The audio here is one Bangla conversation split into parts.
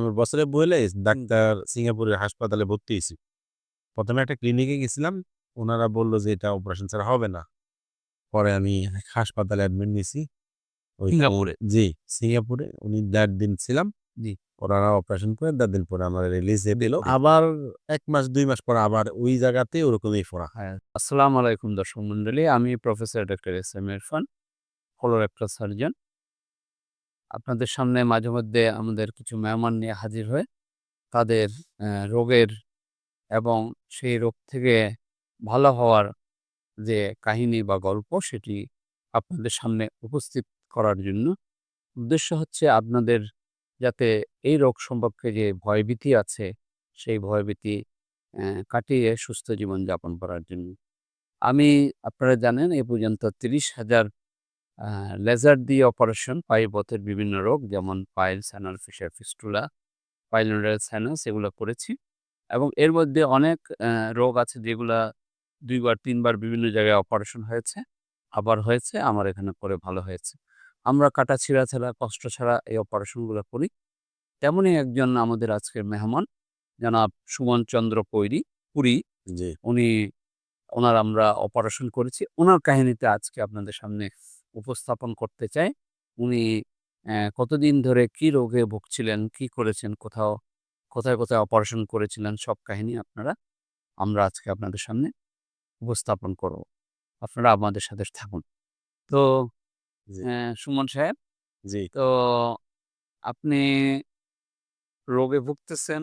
আমার বছরে বলে ডাক্তার সিঙ্গাপুরের হাসপাতালে ভর্তি হয়েছি। প্রথমে একটা ক্লিনিকে গেছিলাম। ওনারা বলল যে এটা অপারেশন ছাড়া হবে না। পরে আমি হাসপাতালে অ্যাডমিট নিয়েছি। ওই সিঙ্গাপুরে? জি সিঙ্গাপুরে। উনি দেড় দিন ছিলাম। জি। ওনারা অপারেশন করে দেড় দিন পরে আমার রিলিজ দিল। আবার এক মাস দুই মাস পর আবার ওই জায়গাতে ওরকমই ফোড়া হ্যাঁ আসসালামু আলাইকুম দর্শক মন্ডলী আমি professor doctor S M Irfan colorectal surgeon আপনাদের সামনে মাঝে মধ্যে আমাদের কিছু মেহমান নিয়ে হাজির হয়ে তাদের রোগের এবং সেই রোগ থেকে ভালো হওয়ার যে কাহিনী বা গল্প সেটি আপনাদের সামনে উপস্থিত করার জন্য উদ্দেশ্য হচ্ছে আপনাদের যাতে এই রোগ সম্পর্কে যে ভয়ভীতি আছে সেই ভয়ভীতি কাটিয়ে সুস্থ জীবন যাপন করার জন্য। আমি, আপনারা জানেন এই পর্যন্ত তিরিশ হাজার লেজার দিয়ে অপারেশন পাইপথের বিভিন্ন রোগ যেমন pile anal fissure fistula pilonidal sinus এগুলো করেছি এবং এর মধ্যে অনেক রোগ আছে যেগুলা দুইবার তিনবার বিভিন্ন জায়গায় অপারেশন হয়েছে আবার হয়েছে আমার এখানে করে ভালো হয়েছে। আমরা কাটা ছিঁড়া ছাড়া কষ্ট ছাড়া এই অপারেশনগুলো করি। তেমনই একজন আমাদের আজকের মেহমান জনাব সুমন চন্দ্র কৈরি পুরী। উনি ওনার আমরা অপারেশন করেছি। ওনার কাহিনীতে আজকে আপনাদের সামনে উপস্থাপন করতে চাই উনি কতদিন ধরে কি রোগে ভুগছিলেন কি করেছেন কোথাও কোথায় কোথায় অপারেশন করেছিলেন সব কাহিনী আপনারা আমরা আজকে আপনাদের সামনে উপস্থাপন করব। আপনারা আমাদের সাথে থাকুন। তো সুমন সাহেব জি। তো আপনি রোগে ভুগতেছেন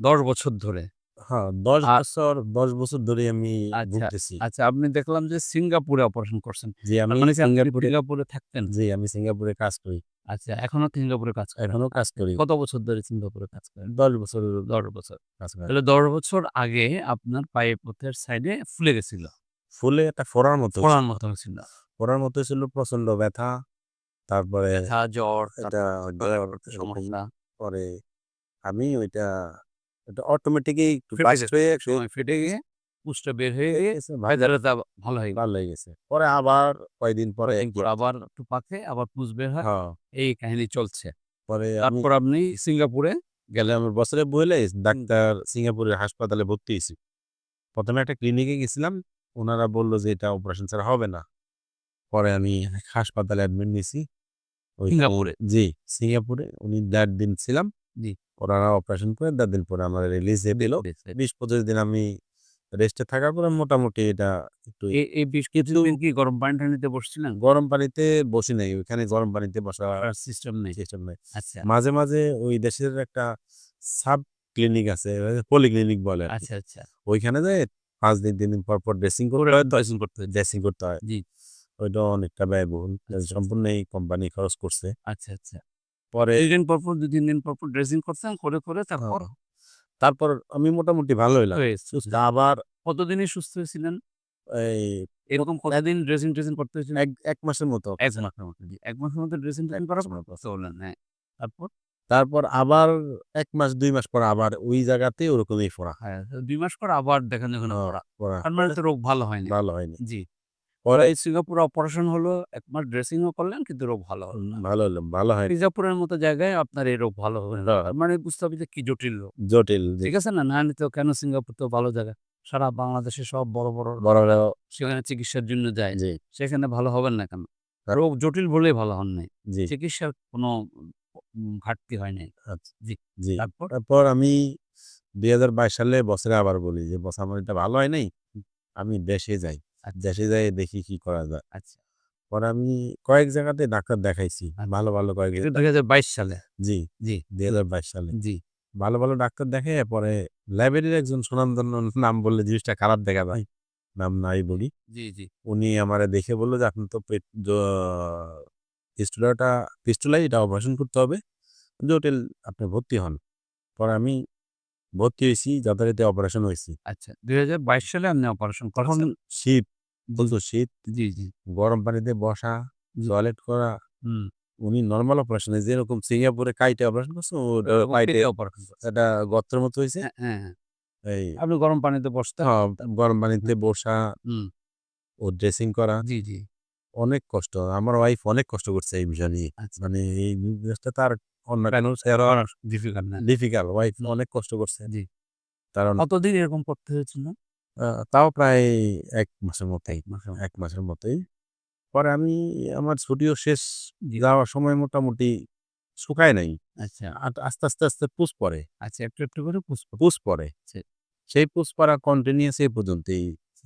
দশ বছর ধরে। হ্যাঁ দশ বছর দশ বছর ধরে আমি আচ্ছা, ভুগতেছি। আচ্ছা আপনি দেখলাম যে সিঙ্গাপুরে অপারেশন করছেন। আমি তার মানে কি আপনি সিঙ্গাপুরে সিঙ্গাপুরে থাকতেন? জি আমি সিঙ্গাপুরে কাজ করি। আচ্ছা এখনও সিঙ্গাপুরে কাজ করেন। এখনও কাজ করি। কত বছর ধরে সিঙ্গাপুরে কাজ করেন? দশ বছর দশ বছর। কাজ করি তাহলে দশ বছর আগে আপনার পায়ে পথের সাইডে ফুলে গেছিল? ফুলে একটা ফোড়ার মতো ফোড়ার মতো হয়েছিল ফোড়ার মতো ছিল প্রচণ্ড ব্যথা তারপরে ব্যথা জ্বর এটা তারপর এরকম সমস্যা। পরে আমি ওইটা এটা অটোমেটিকই হয়ে ফেটে গিয়ে পুষটা বের হয়ে গিয়ে ভাই তা ভালো হয়ে ভালো হয়ে গেছে। পরে আবার কয়দিন পরে আবার একটু পাকে আবার পুষ বের হয়। হ্যাঁ। এই কাহিনী চলছে। পরে তারপর আপনি সিঙ্গাপুরে গেলে আমার বছরে বলে ডাক্তার সিঙ্গাপুরের হাসপাতালে ভর্তি হয়েছি। প্রথমে একটা ক্লিনিকে গেছিলাম। ওনারা বলল যে এটা অপারেশন ছাড়া হবে না। পরে আমি হাসপাতালে অ্যাডমিট নিয়েছি। ওই সিঙ্গাপুরে? জি সিঙ্গাপুরে। উনি দেড় দিন ছিলাম। জি। ওনারা অপারেশন করে দেড় দিন পরে আমার রিলিজ দিল। বিশ পঁচিশ দিন আমি রেস্টে থাকার পরে মোটামুটি এটা একটু এই- বেশ কিছুদিন কি গরম পানি টানিতে বসছিলেন? গরম পানিতে বসি নাই ওইখানে গরম পানিতে বসা সিস্টেম নেই। সিস্টেম নাই। আচ্ছা। মাঝে মাঝে ওই দেশের একটা সাব ক্লিনিক আছে পলিক্লিনিক বলে আচ্ছা আচ্ছা। ওইখানে যায় পাঁচ দিন তিন দিন পর পর ড্রেসিং করতে হয়। ড্রেসিং করতে হয়। ড্রেসিং করতে হয়। জি। ওইটা অনেকটা ব্যয়বহুল। আচ্ছা। সম্পূর্ণ এই কোম্পানি খরচ করছে। আচ্ছা আচ্ছা। পরে দুই দিন পর পর দুই তিন দিন পর পর ড্রেসিং করে করে তারপর তারপর আমি মোটামুটি ভালো হইলাম আবার কতদিনই সুস্থ হয়েছিলেন? এই এরকম কতদিন ড্রেসিং ড্রেসিং করতে হয়েছিল? এক এক মাসের মতো। এক মাসের মতো। এক মাসের মধ্যে ড্রেসিং ড্রেসিং করার চললেন হ্যাঁ। তারপর? তারপর আবার এক মাস দুই মাস পর আবার ওই জায়গাতে ওরকমই ফোড়া হ্যাঁ দুই মাস পর আবার দেখেন যখন হ্যাঁ, ফোড়া। তার মানে রোগ ভালো হয়নি। ভালো হয়নি। জি। পরে এই সিঙ্গাপুর অপারেশন হলো এক মাস ড্রেসিংও করলেন কিন্তু রোগ ভালো হলো না। ভালো হলো ভালো হয়নি। মির্জাপুরের মতো জায়গায় আপনার এই রোগ ভালো হবে না। হ্যাঁ। মানে বুঝতে হবে যে কি জটিল রোগ। জটিল জি। ঠিক আছে না? না নিতে কেন সিঙ্গাপুর তো ভালো জায়গা? সারা বাংলাদেশে সব বড় বড় বড় সেখানে চিকিৎসার জন্য যায়। জি। সেখানে ভালো হবেন না কেন? হ্যাঁ। রোগ জটিল বলেই ভালো হন নাই। জি। চিকিৎসার কোনো উম, ঘাটতি হয় নাই। আচ্ছা জি। জি। তারপর? তারপর আমি দুই হাজার বাইশ সালে বছরে আবার বলি যে বস আমার এটা ভালো হয় নাই? আমি দেশে যাই। আচ্ছা। দেশে যাই দেখি কি করা যায়। আচ্ছা। পরে আমি কয়েক জায়গাতে ডাক্তার দেখাইছি আচ্ছা। ভালো ভালো কয়েক দুই হাজার বাইশ সালে? জি জি। দুই হাজার বাইশ সালে। জি। ভালো ভালো ডাক্তার দেখে পরে লাইব্রেরির একজন সুনামধন্য নাম বললে জিনিসটা খারাপ দেখা ভাই নাম নাই বলি। জি জি। উনি আমারে দেখে বলল যে আপনি তো পেট পিস্টুলাটা পিস্টুলাই এটা অপারেশন করতে হবে। জটিল আপনি ভর্তি হন। পরে আমি ভর্তি হয়েছি যথারীতি অপারেশন হয়েছি আচ্ছা দুই বাইশ সালে আপনি অপারেশন করেছেন? শীত। বলতো শীত জি জি। গরম পানিতে বসা টয়লেট করা হুম। উনি নর্মাল অপারেশনে যেরকম সিঙ্গাপুরে কাইটে অপারেশন করছে কাইটে অপারেশন এটা গত্রের মতো হয়েছে হ্যাঁ হ্যাঁ হ্যাঁ। এই আপনি গরম পানিতে বসতে হ্যাঁ, গরম পানিতে বসা হুম। ও ড্রেসিং করা। জি জি। অনেক কষ্ট আমার ওয়াইফ অনেক কষ্ট করছে এই বিষয় নিয়ে। আচ্ছা। মানে এই জিনিসটা তার ডিফিকাল্ট ডিফিকাল্ট ওয়াইফ অনেক কষ্ট করছে। জি। কারণ কতদিন এরকম করতে হয়েছিল? তাও প্রায় এক মাসের মতোই এক মাসের মতোই পরে আমি আমার ছুটিও শেষ যাওয়ার সময় মোটামুটি শুকায় নাই। আচ্ছা। আস্তে আস্তে আস্তে পুষ পড়ে। আচ্ছা একটু একটু করে পুষ পুষ পড়ে। আচ্ছা। সেই পুষ পড়া কন্টিনিউস এই পর্যন্তই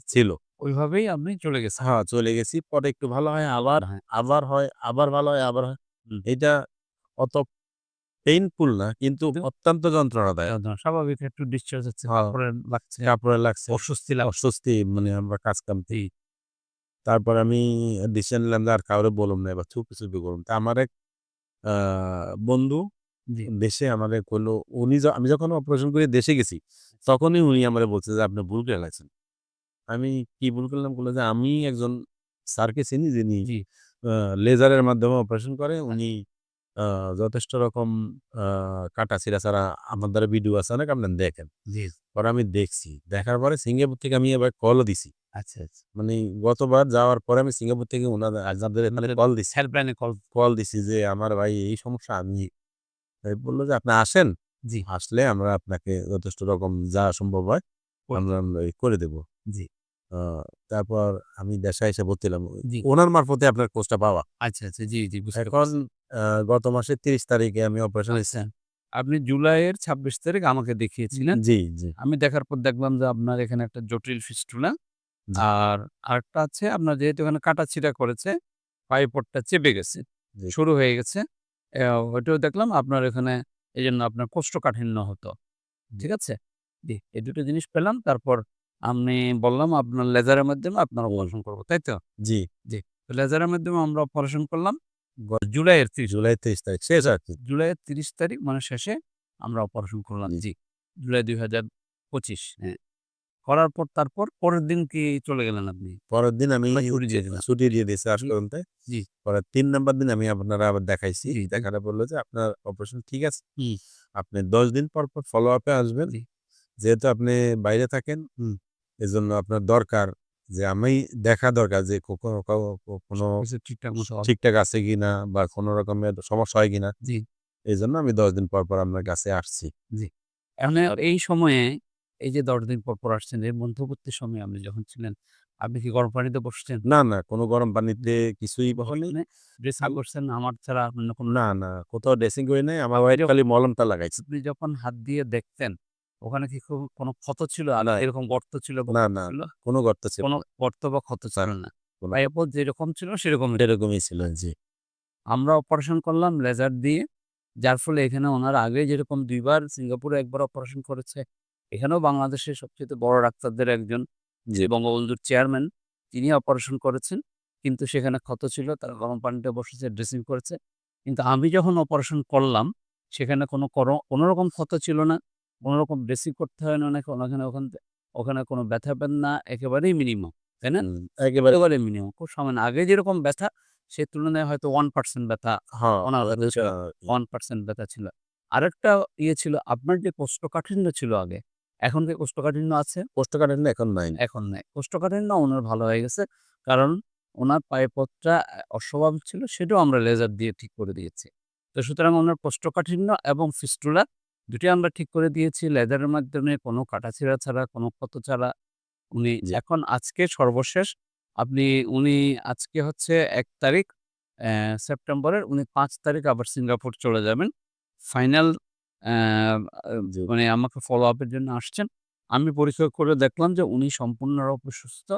ছিল। ওইভাবেই আপনি চলে গেছেন। হ্যাঁ চলে গেছি। পরে একটু ভালো হয় আবার। আবার হয় আবার ভালো হয় আবার হয়। এটা অত পেইনফুল না কিন্তু অত্যন্ত যন্ত্রণাদায়ক। যন্ত্রণা, স্বাভাবিক একটু ডিসচার্জ হচ্ছে হ্যাঁ। লাগছে। কাপড়ে লাগছে। অস্বস্তি অস্বস্তি মানে আমরা কাজ কামতে তারপর আমি ডিসিশন নিলাম আর কাউরে বললাম না এবার চুপি চুপি করুন তা আমার এক বন্ধু দেশে আমাদের করল উনি আমি যখন অপারেশন করে দেশে গেছি তখনই উনি আমারে বলছে যে আপনি ভুল করে লাগছেন আমি কি ভুল করলাম? বলে যে আমি একজন স্যারকে চিনি যিনি লেজারের মাধ্যমে অপারেশন করে। উনি আহ, যথেষ্ট রকম কাটা ছিঁড়া ছাড়া আমার দ্বারা ভিডিও আছে অনেক আপনার দেখেন। জি পরে আমি দেখছি। দেখার পরে সিঙ্গাপুর থেকে আমি এবার কলও দিছি। আচ্ছা আচ্ছা। মানে গতবার যাওয়ার পরে আমি সিঙ্গাপুর থেকে ওনাদের আপনাদের কল দিছি। হেল্পলাইনে কল কল দিছি যে আমার ভাই এই সমস্যা আমি বলল যে আপনি আসেন। জি। আসলে আমরা আপনাকে যথেষ্ট রকম যা সম্ভব হয় আমরা করে দেব। জি। তারপর আমি দেশে এসে ভর্তি হলাম। ওনার মারফতে আপনার কোর্সটা পাওয়া। আচ্ছা আচ্ছা। জি জি এখন গত মাসের তিরিশ তারিখে আমি অপারেশন আচ্ছা। আপনি জুলাইয়ের ছাব্বিশ তারিখ আমাকে দেখিয়েছিলেন। জি জি। আমি দেখার পর দেখলাম যে আপনার এখানে একটা জটিল ফিস্টুলা আর আরেকটা আছে আপনার যেহেতু এখানে কাটা ছিঁড়া করেছে পাইপটটা চেপে গেছে জি। শুরু হয়ে গেছে। ওইটাও দেখলাম আপনার এখানে এই জন্য আপনার কোষ্ঠকাঠিন্য হতো। ঠিক আছে? জি এই দুটো জিনিস পেলাম তারপর আমি বললাম আপনার লেজারের মাধ্যমে আপনার অপারেশন করব তাই তো? জি। তো লেজারের মাধ্যমে আমরা অপারেশন করলাম। জুলাইয়ের তিরিশ জুলাই তেইশ তারিখ শেষ আর কি জুলাইয়ের তিরিশ তারিখ মানে শেষে আমরা অপারেশন করলাম জি। জুলাই দুই হাজার পঁচিশ হ্যাঁ করার পর তারপর পরের দিন কি চলে গেলেন আপনি পরের দিন আমি ছুটি দিয়ে দিলাম। ছুটি দিয়ে দিয়েছি হাসপাতালতে জি। পরের তিন নাম্বার দিন আমি আপনারা আবার দেখাইছি। দেখাটা বলল যে আপনার অপারেশন ঠিক আছে আপনি দশ দিন পর পর ফলো আপে আসবেন যেহেতু আপনি বাইরে থাকেন হুম। এজন্য আপনার দরকার যে আমি দেখা দরকার যে কোনো ঠিকঠাক আছে কিনা বা কোনো রকমের সমস্যা হয় কিনা। জি। এই জন্য আমি দশ দিন পর পর আপনার কাছে আসছি। এখন এই সময়ে এই যে দশ দিন পর পর আসছেন এর মধ্যবর্তী সময়ে আপনি যখন ছিলেন আপনি কি গরম পানিতে বসছেন? না না কোনো গরম পানিতে কিছুই হয়নি ড্রেসিং করছেন? আমার ছাড়া অন্য কোনো না না কোথাও ড্রেসিং করি নাই। আমার ওয়াইফ খালি মলমটা লাগাইছে। আপনি যখন হাত দিয়ে দেখতেন ওখানে কি খুব কোনো ক্ষত ছিল? এরকম গর্ত ছিল না না। কোনো গর্ত ছিল কোনো গর্ত বা ক্ষত ছিল না পাইপল যেরকম ছিল সেরকম এরকমই ছিল জি। আমরা অপারেশন করলাম লেজার দিয়ে। যার ফলে এখানে ওনার আগে যেরকম দুইবার সিঙ্গাপুরে একবার অপারেশন করেছে এখানেও বাংলাদেশের সবচেয়ে বড় ডাক্তারদের একজন যে বঙ্গবন্ধুর চেয়ারম্যান তিনি অপারেশন করেছেন। কিন্তু সেখানে ক্ষত ছিল তারা গরম পানিতে বসেছে ড্রেসিং করেছে। কিন্তু আমি যখন অপারেশন করলাম সেখানে কোনো কোনো রকম ক্ষত ছিল না। কোনো রকম ড্রেসিং করতে হয় না নাকি ওখানে ওখানে ওখানে কোনো ব্যথা পেন না একেবারেই মিনিমাম তাই না? একেবারে একেবারে মিনিমাম খুব সামান্য। আগে যেরকম ব্যথা সে তুলনায় হয়তো ওয়ান পার্সেন্ট ব্যথা হ্যাঁ ওনার ওয়ান পার্সেন্ট ব্যথা ছিল। আরেকটা ইয়ে ছিল আপনার যে কোষ্ঠকাঠিন্য ছিল আগে এখন কি কোষ্ঠকাঠিন্য আছে? কোষ্ঠকাঠিন্য এখন নাই। এখন নাই। কোষ্ঠকাঠিন্য ওনার ভালো হয়ে গেছে কারণ ওনার পায়েপথটা অস্বাভাবিক ছিল সেটাও আমরা লেজার দিয়ে ঠিক করে দিয়েছি। তো সুতরাং ওনার কোষ্ঠকাঠিন্য এবং ফিস্টুলা দুটি আমরা ঠিক করে দিয়েছি। লেজারের মাধ্যমে কোনো কাটাছিড়া ছাড়া কোনো ক্ষত ছাড়া উনি জি। এখন আজকে সর্বশেষ। আপনি উনি আজকে হচ্ছে এক তারিখ আহ, সেপ্টেম্বরের উনি পাঁচ তারিখ আবার সিঙ্গাপুর চলে যাবেন। ফাইনাল জি। মানে আমাকে ফলো আপের জন্য আসছেন। আমি পরীক্ষা করে দেখলাম যে উনি সম্পূর্ণরূপে সুস্থ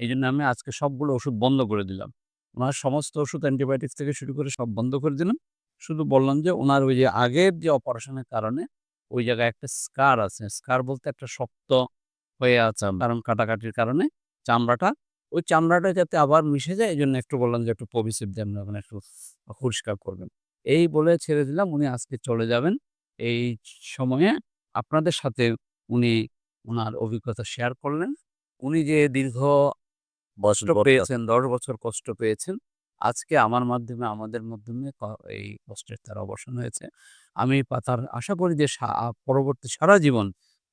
এই জন্য আমি আজকে সবগুলো ওষুধ বন্ধ করে দিলাম। ওনার সমস্ত ওষুধ অ্যান্টিবায়োটিক্স থেকে শুরু করে সব বন্ধ করে দিলাম। শুধু বললাম যে ওনার ওই যে আগের যে অপারেশনের কারণে ওই জায়গায় একটা স্কার আছে। স্কার বলতে একটা শক্ত হয়ে আছে কারণ কাটাকাটির কারণে চামড়াটা। ওই চামড়াটা যাতে আবার মিশে যায় এই জন্য একটু বললাম যে একটু পবিসিভ দেন ওখানে একটু পরিষ্কার করবেন। এই বলে ছেড়ে দিলাম উনি আজকে চলে যাবেন। এই সময়ে আপনাদের সাথে উনি ওনার অভিজ্ঞতা শেয়ার করলেন। উনি যে দীর্ঘ কষ্ট পেয়েছেন দশ বছর কষ্ট পেয়েছেন আজকে আমার মাধ্যমে, আমাদের মাধ্যমে এই কষ্টের তার অবসান হয়েছে। আমি তার আশা করি যে পরবর্তী সারা জীবন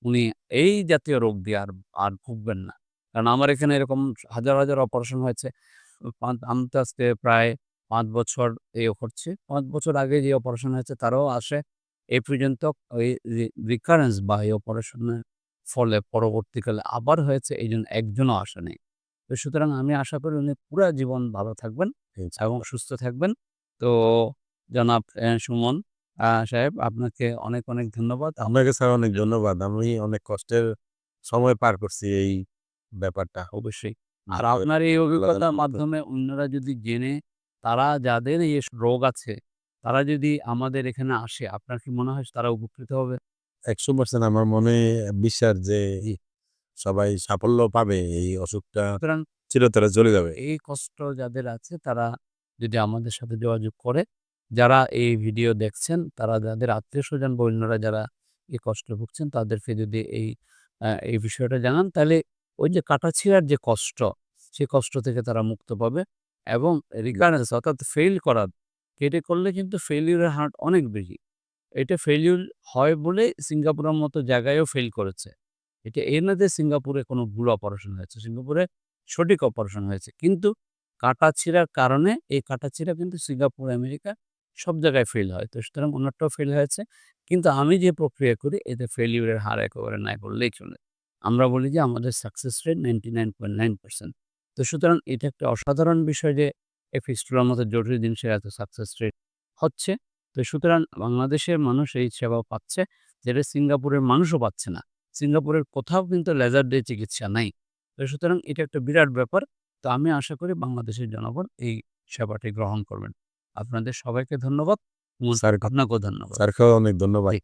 উনি এই জাতীয় রোগ দিয়ে আর আর ভুগবেন না। কারণ আমার এখানে এরকম হাজার হাজার অপারেশন হয়েছে। আমি তো আজকে প্রায় পাঁচ বছর ইয়ে করছে। পাঁচ বছর আগে যে অপারেশন হয়েছে তারাও আসে। এ পর্যন্ত ওই রিকারেন্স বা এই অপারেশনের ফলে পরবর্তীকালে আবার হয়েছে। এই জন্য একজনও আসেনি। তো সুতরাং আমি আশা করি উনি পুরা জীবন ভালো থাকবেন। এবং সুস্থ থাকবেন। তো জনাব সুমন সাহেব আপনাকে অনেক অনেক ধন্যবাদ। আপনাকে স্যার অনেক ধন্যবাদ। আমি অনেক কষ্টের সময় পার করছি এই ব্যাপারটা। অবশ্যই। আর আপনার এই অভিজ্ঞতার মাধ্যমে অন্যরা যদি জেনে তারা যাদের এই রোগ আছে তারা যদি আমাদের এখানে আসে আপনার কি মনে হয় তারা উপকৃত হবে? একশো পার্সেন্ট আমার মনে বিশ্বাস যে সবাই সাফল্য পাবে এই অসুখটা। সুতরাং চিরতরে চলে যাবে। এই কষ্ট যাদের আছে তারা যদি আমাদের সাথে যোগাযোগ করে, যারা এই ভিডিও দেখছেন, তারা যাদের আত্মীয় স্বজন বা অন্যরা যারা এই কষ্ট ভুগছেন, তাদেরকে যদি এই এই বিষয়টা জানান, তাহলে ওই যে কাটাছিড়ার যে কষ্ট সেই কষ্ট থেকে তারা মুক্ত পাবে এবং রিকারেন্স অর্থাৎ ফেল করার, কেটে করলে কিন্তু ফেলিউরের হার অনেক বেশি। এটা ফেলিউর হয় বলে সিঙ্গাপুরের মতো জায়গায়ও ফেল করেছে। এটা এর না যে সিঙ্গাপুরে কোনো ভুল অপারেশন হয়েছে। সিঙ্গাপুরে সঠিক অপারেশন হয়েছে। কিন্তু কাটাছিড়ার কারণে এই কাটাছিড়া কিন্তু সিঙ্গাপুর, আমেরিকা সব জায়গায় ফেল হয়। তো সুতরাং ওনারটাও ফেল হয়েছে। কিন্তু আমি যে প্রক্রিয়া করি, এতে ফেলিউরের হার একেবারে নাই বললেই চলে। আমরা বলি যে আমাদের success rate ninety nine point nine percent তো সুতরাং এটা একটা অসাধারণ বিষয় যে এই ফিস্টুলার মতো জটিল জিনিসের এত সাকসেস রেট হচ্ছে। তো সুতরাং বাংলাদেশের মানুষ এই সেবা পাচ্ছে, যেটা সিঙ্গাপুরের মানুষও পাচ্ছে না। সিঙ্গাপুরের কোথাও কিন্তু লেজার ডে চিকিৎসা নাই। তো সুতরাং এটা একটা বিরাট ব্যাপার। তো আমি আশা করি বাংলাদেশের জনগণ এই সেবাটি গ্রহণ করবেন। আপনাদের সবাইকে ধন্যবাদ। আপনাকেও ধন্যবাদ। স্যারকেও অনেক ধন্যবাদ।